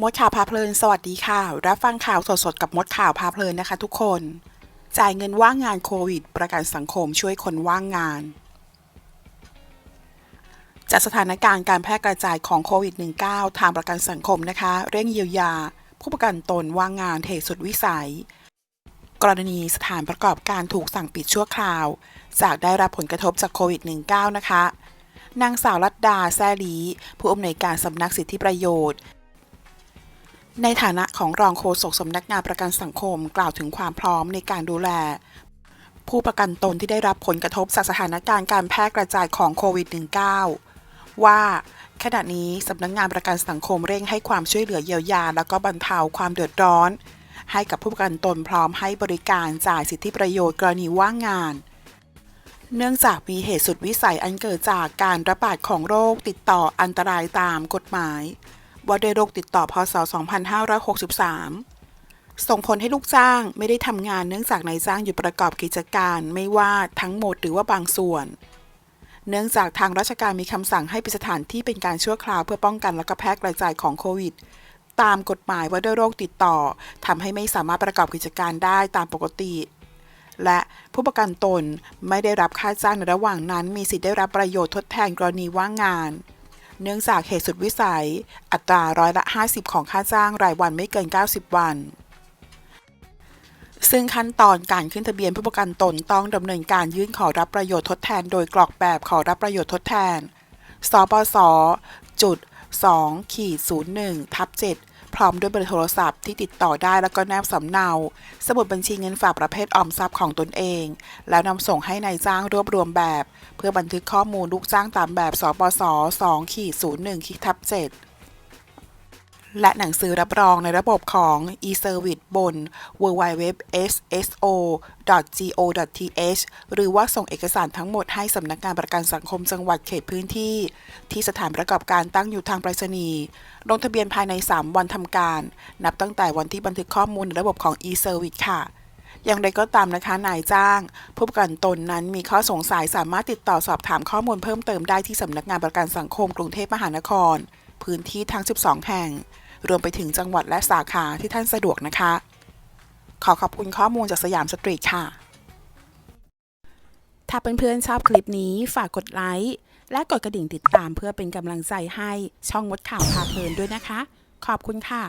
มดข่าวพาเพลิน สวัสดีค่ะ รับฟังข่าวสดๆ กับมดข่าวพาเพลินนะคะทุกคน จ่ายเงินว่างงานโควิด ประกันสังคมช่วยคนว่างงาน จากสถานการณ์การแพร่กระจายของโควิด -19 ทางประกันสังคมนะคะ เร่งเยียวยา ผู้ประกันตนว่างงานเหตุสุดวิสัย กรณีสถานประกอบการถูกสั่งปิดชั่วคราว จากได้รับผลกระทบจากโควิด -19 นะคะ นางสาวรัตดาแซ่ลีผู้อำนวยการสำนักสิทธิประโยชน์ ในฐานะของรองโฆษกสำนักงานประกันสังคมกล่าวถึงความพร้อมในการดูแล ผู้ประกันตนที่ได้รับผลกระทบจากสถานการณ์การแพร่กระจายของโควิด -19 ว่าขณะนี้สำนักงานประกันสังคมเร่งให้ความช่วยเหลือเยียวยา แล้วก็บรรเทาความเดือดร้อน ให้กับผู้ประกันตนพร้อมให้บริการจ่ายสิทธิประโยชน์กรณีว่างงาน เนื่องจากมีเหตุสุดวิสัยอันเกิดจากการระบาดของโรคติดต่ออันตรายตามกฎหมาย ว่าด้วยโรคติดต่อพศ 2563 ส่งผลให้ลูกจ้างไม่ได้ทำงานเนื่องจากนายจ้างหยุดประกอบกิจการไม่ว่าทั้งหมดหรือว่าบางส่วน เนื่องจากทางราชการมีคำสั่งให้ปิดสถานที่เป็นการชั่วคราวเพื่อป้องกันและก็แพร่กระจายของโควิดตามกฎหมายว่าด้วยโรคติดต่อทำให้ไม่สามารถประกอบกิจการได้ตามปกติ และผู้ประกันตนไม่ได้รับค่าจ้างในระหว่างนั้น มีสิทธิ์ได้รับประโยชน์ทดแทนกรณีว่างงาน เนื่องจากเหตุสุดวิสัย อัตราร้อยละ 50 ของค่าจ้างรายวันไม่เกิน 90 วัน ซึ่งขั้นตอนการขึ้นทะเบียนผู้ประกันตนต้องดำเนินการยื่นขอรับประโยชน์ทดแทน โดยกรอกแบบขอรับประโยชน์ทดแทน สปส จุด2ขีด01ทับ7 พร้อมด้วยเบอร์โทรศัพท์ที่ติดต่อได้แล้วก็แนบสำเนา สมุดบัญชีเงินฝากประเภทออมทรัพย์ของตนเอง แล้วนำส่งให้ในายจ้างรวบรวมแบบ เพื่อบันทึกข้อมูลลูกจ้างตามแบบสปส2ขีด01ขีดทับ7 และหนังสือรับรองในระบบของ e-service บน www.sso.go.th หรือว่าส่งเอกสารทั้งหมดให้สำนักงานประกันสังคมจังหวัดเขตพื้นที่ ที่สถานประกอบการตั้งอยู่ทางไปรษณีย์ลงทะเบียนภายใน 3 วันทำการ นับตั้งแต่วันที่บันทึกข้อมูลในระบบของ e-service ค่ะอย่างไรก็ตามนะคะนายจ้าง ผู้ประกันตนนั้นมีข้อสงสัยสามารถติดต่อสอบถามข้อมูลเพิ่มเติมได้ที่สำนักงานประกันสังคมกรุงเทพมหานคร พื้นที่ทั้ง 12 แห่ง รวมไปถึงจังหวัดและสาขาที่ท่านสะดวกนะคะ ขอขอบคุณข้อมูลจากสยามสตรีทค่ะ ถ้าเพื่อนๆชอบคลิปนี้ฝากกดไลค์และกดกระดิ่งติดตามเพื่อเป็นกำลังใจให้ช่องมดข่าวพาเพลินด้วยนะคะ ขอบคุณค่ะ